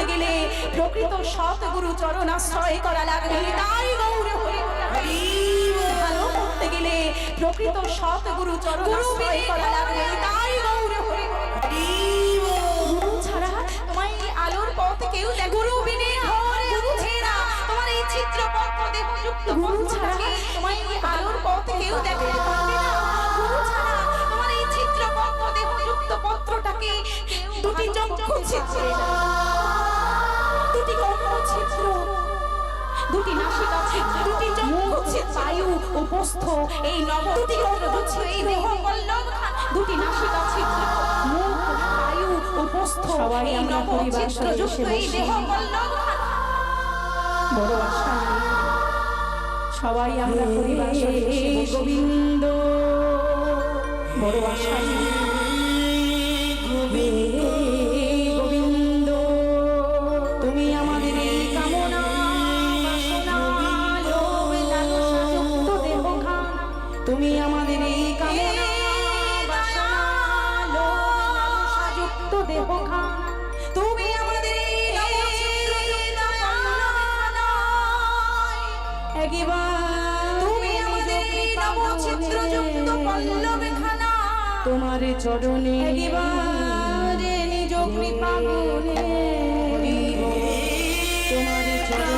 করতে গেলে প্রকৃত সৎ গুরু চরণ আশ্রয় করা লাগবে। তাই গৌর হরি ভালো করতে গেলে প্রকৃত সৎ গুরু চরণ আশ্রয় করা লাগবে। তাই গৌর হরি গুরু ছাড়া তোমার এই আলোর পথ কেউ গুরু বিনে ঘরে বুঝে তোমার এই চিত্রপত্র দেহ গুরু ছাড়া তোমার এই আলোর পথ কেউ দেখতে গুরু ছাড়া তোমার এই চিত্রপত্র দেহ পত্রটাকে দুটি চক্ষু ছিদ্র দুটি নাসিকা ছিদ্র দুটি ছিদ্র বায়ু উপস্থ এই নব দুটি কর্ণ এই দেহ দুটি নাসিকা ছিদ্র মুখ বায়ু উপস্থ সবাই আমরা পরিবার সদস্য এই দেহ বড় আশা সবাই আমরা পরিবার সদস্য গোবিন্দ। বড় আশা তোমার চরণে নিজ কৃপা তোমার চরণে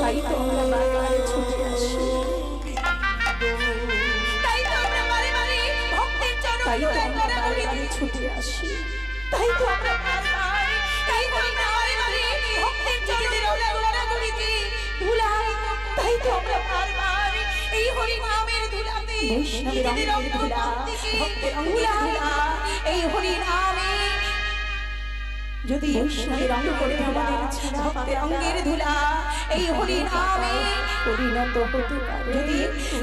তাই তো ছুটে আসি। তাই তো আমরা তাই বারবার এই হরি নামের ধুলাতে নিজেদের অঙ্গের ধুলা, অঙ্গভঙ্গিকে ভক্তের অঙ্গের ধুলাই। ধুলা। এই হরি নামে যদি বৈষ্ণবের অঙ্গ করে ভক্তের অঙ্গের ধুলা এই হরি নামে পরিণত হতে যদি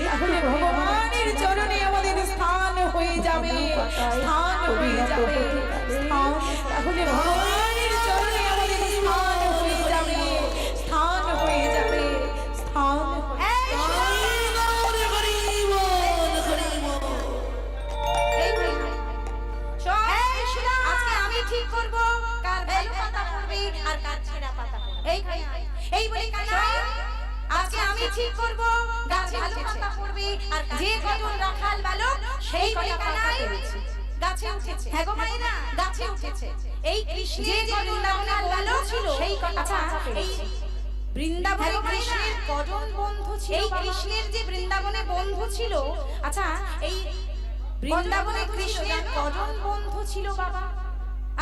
তাহলে ভগবানের চরণে আমাদের স্থান হয়ে যাবে স্থান হয়ে যাবে স্থান তাহলে ভগবানের আর রাখাল বালক সেই কটা গাছে উঠেছে। হ্যাঁ গো ভাইরা গাছে উঠেছে। এই কৃষ্ণের যে কজন রাখাল বালক ছিল সেই কটা পাতা এই বৃন্দাবনে কৃষ্ণের কজন বন্ধু ছিল এই কৃষ্ণের যে বৃন্দাবনে বন্ধু ছিল আচ্ছা এই বৃন্দাবনে কৃষ্ণের কজন বন্ধু ছিল বাবা।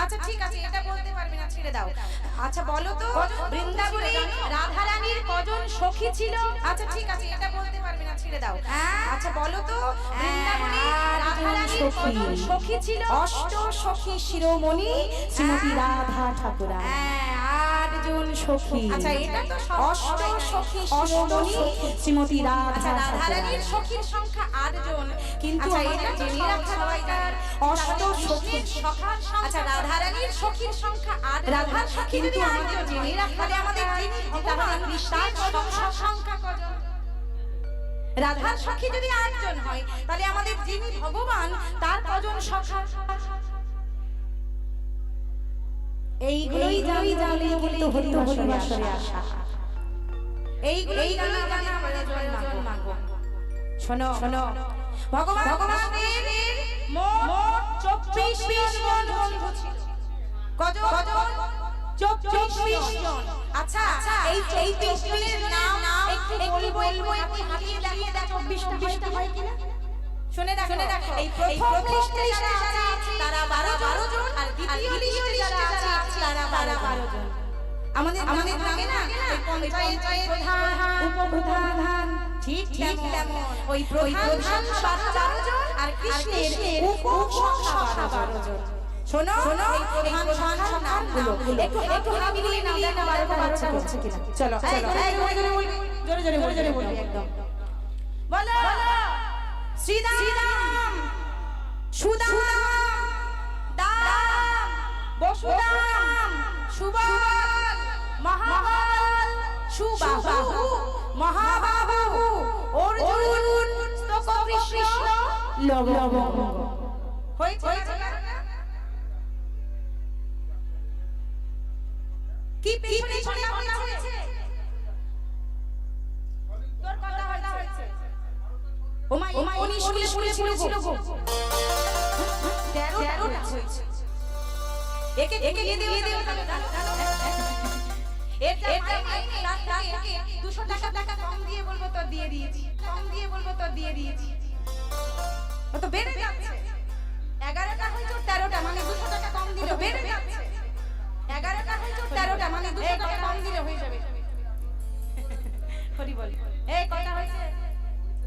আচ্ছা ঠিক আছে এটা বলতে পারবে না ছেড়ে দাও। আচ্ছা বলো তো বৃন্দাবনে রাধা রানীর কজন সখী ছিল? আচ্ছা ঠিক আছে এটা বলতে পারবে ছেড়ে দাও। আচ্ছা বলো তো। কজন সখী। ছিল? অষ্ট সখী শিরোমণি শ্রীমতী রাধা ঠাকুরা হ্যাঁ, আটজন সখী। আচ্ছা এটা তো অষ্ট সখী শিরোমণি শ্রীমতী আচ্ছা রাধা রাধা সখীর সংখ্যা আটজন। কিন্তু আচ্ছা এটা জেনে রাখা দরকার। অষ্ট সখী। সখার আচ্ছা রাধারানীর সখীর সংখ্যা আট রাধার সখী যদি আমাদের জেনে রাখা আমাদের ভগবান সংখ্যা কজন? রাধার সখী যদি আটজন হয়, তাহলে আমাদের যিনি ভগবান, তার কজন সখা? এইগুলোই জানি জানলে কিন্তু এইগুলোই জানা জানা আমরা জল মাগো শোনো ভগবান ভগবানের মোট চব্বিশ জন বন্ধু ছিল। কজন? চব্বিশ জন। আচ্ছা এই এই চব্বিশ নাম একটু বলব বলব আপনি হাতিয়ে দেখিয়ে দেখ চব্বিশ চব্বিশটা হয় কিনা শুনে দেখো শুনে দেখো এই প্রথম লিস্টে যারা আছে তারা বারো বারো জন আর দ্বিতীয় লিস্টে যারা আছে তারা বারো বারো জন। আমাদের আমাদের গ্রামে না ওই পঞ্চায়েতের প্রধান উপপ্রধান ঠিক ঠিক তেমন। ওই প্রধান বারো বারো জন আর কৃষ্ণের উপ বারো জন। শোনো শোনো প্রধান শাখার নামগুলো একটু একটু হাত মিলিয়ে নাও দেখো বারো বারোটা হচ্ছে কিনা। চলো চলো জোরে জোরে জোরে জোরে বলবি একদম। বলো শ্রীদাম। শ্রীদাম। সুদাম। দাম বসুদাম। সুবল। মহাবল। সুবাহু। মহাবাহু। অর্জুন। হয়েছে? পড়েছিল গো। তেরোটা হয়েছে। একে একে দিয়ে দিয়ে দুশো টাকা টাকা কম দিয়ে বলব তোর দিয়ে দিয়েছি। কম দিয়ে বলব তোর দিয়ে দিয়েছি। ও তো বেড়ে যাচ্ছে। এগারোটা হয়েছে তেরোটা মানে দুশো টাকা কম দিলে বেড়ে যাচ্ছে। এগারোটা হয়েছে তেরোটা মানে দুশো টাকা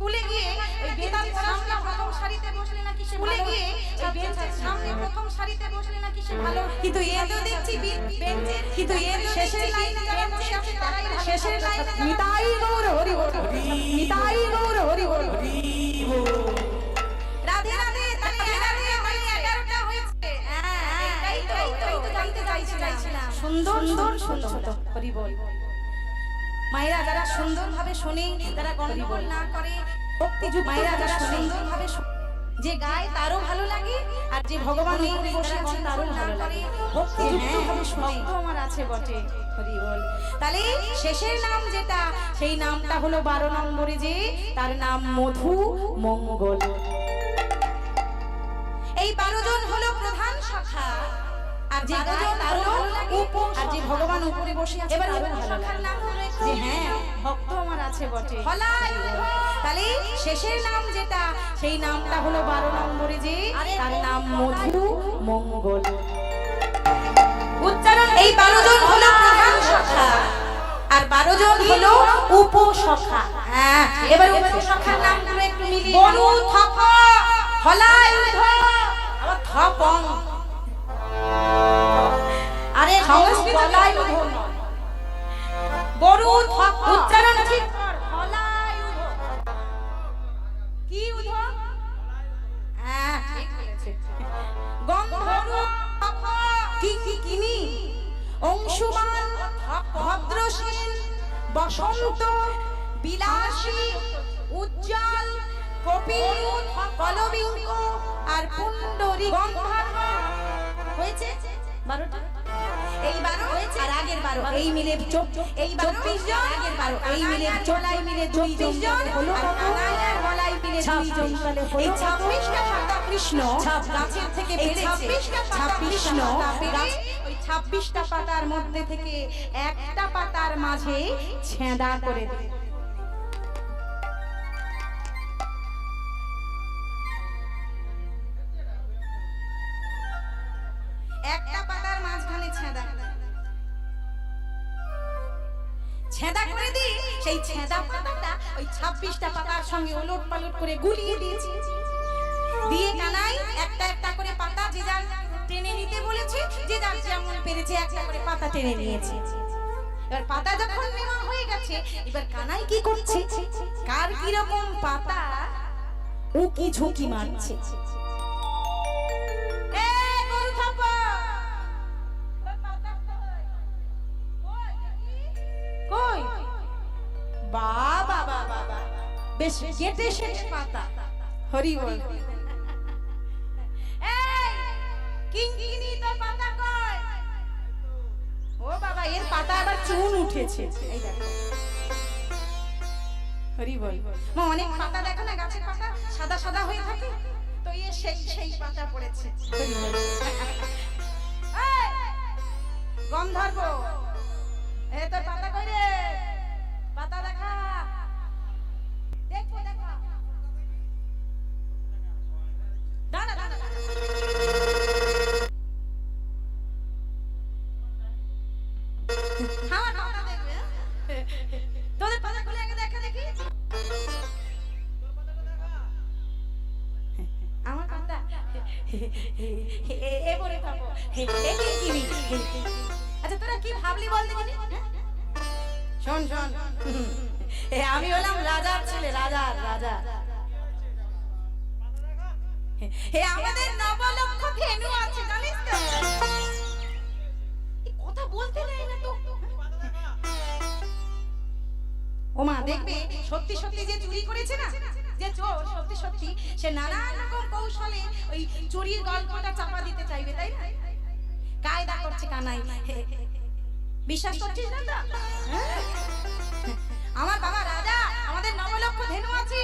স্কুলে গিয়ে ওই বেতার পড়াশোনা প্রথম সারিতে বসলে নাকি সে স্কুলে গিয়ে ওই বেঞ্চের সামনে প্রথম সারিতে বসলে নাকি সে ভালো কিন্তু এ তো দেখছি বেঞ্চের কিন্তু এ তো শেষের লাইনে যারা বসে আছে তারাই শেষের লাইনে নিতাই গৌর হরি বল। নিতাই গৌর হরি বল। রাধে রাধে রাধে রাধে হয়ে হয়েছে। হ্যাঁ তো তো জানতে চাইছিলাম। সুন্দর সুন্দর সুন্দর হরি বল। মায়েরা যারা সুন্দরভাবে শোনে তারা গন্ডগোল না করে মায়েরা যারা সুন্দরভাবে যে গায় তারও ভালো লাগে আর যে ভগবান উপরে তারও ভালো লাগে। ভক্তিযুক্ত আমার আছে বটে হরি বল তাহলে শেষের নাম যেটা সেই নামটা হলো বারো নম্বরে যে তার নাম মধু মঙ্গল। এই বারো জন হলো প্রধান শাখা আর যে তারও উপ ভগবান উপরে বসে আছে এবার এবার শাখার নাম হলো যে হ্যাঁ ভক্ত আমার আছে বটে। তাহলে শেষের নাম যেটা সেই নামটা হলো বারো নম্বরে যে তার নাম মধু মঙ্গল। উচ্চারণ এই বারো জন হলো প্রধান শাখা। আর বারো জন হলো উপশাখা। হ্যাঁ এবার উপশাখার নামগুলো কি কিনি? অংশুমান ভদ্রসেন বসন্ত বিলাসী উজ্জ্বল কপিল কলবিঙ্গ আর পুণ্ডরী। গন্ধর্ব। হয়েছে? বারোটা? এই বারো আর আগের বারো এই মিলে এই চব্বিশ জন আগের বারো এই মিলে চোলাই মিলে চব্বিশ জন বলাই মিলে জন এই ছাব্বিশটা পাতা কৃষ্ণ। গাছের থেকে বেড়েছে ছাব্বিশ ছাব্বিশটা পাতার মধ্যে থেকে একটা পাতার মাঝে ছেঁদা করে দিল। একটা ছেঁদা করে দিই, সেই ছেঁদা পাতাটা ওই ছাব্বিশটা পাতার সঙ্গে ওলট পালট করে গুলিয়ে দিয়েছি। দিয়ে কানাই একটা একটা করে পাতা যে যার টেনে নিতে বলেছে, যে যার যেমন পেরেছে একটা করে পাতা টেনে নিয়েছে। এবার পাতা যখন নেওয়া হয়ে গেছে, এবার কানাই কি করছে? কার কি রকম পাতা? উকি ঝুঁকি মারছে। বেশ কেটে শেষ পাতা। হরি বল। এই কিঙ্কিনি তোর পাতা কই? ও বাবা এর পাতা আবার চুন উঠেছে। এই দেখো। হরি বল। মা অনেক পাতা দেখো না গাছের পাতা? সাদা সাদা হয়ে থাকে? তো এ সেই সেই পাতা পড়েছে। গন্ধর্ব এ তোর এ- থাকো। এ কি আচ্ছা তোরা কি ভাবলি বল দেখিনি হ্যাঁ? শোন শোন। আমি হলাম রাজার ছেলে রাজা। আমাদের নবলক্ষ আছে, জানিস তো? কথা বলতে নেই না তো। ও মা দেখবে, সত্যি সত্যি যে চুরি করেছে না? যে চোর সত্যি সত্যি, সে নানান রকম কৌশলে ওই চুরির গল্পটা চাপা দিতে চাইবে, তাই না? কায়দা করছে কানাই। বিশ্বাস করছিস না হ্যাঁ? আমার বাবা রাজা, আমাদের নবলক্ষ ধেনু আছে।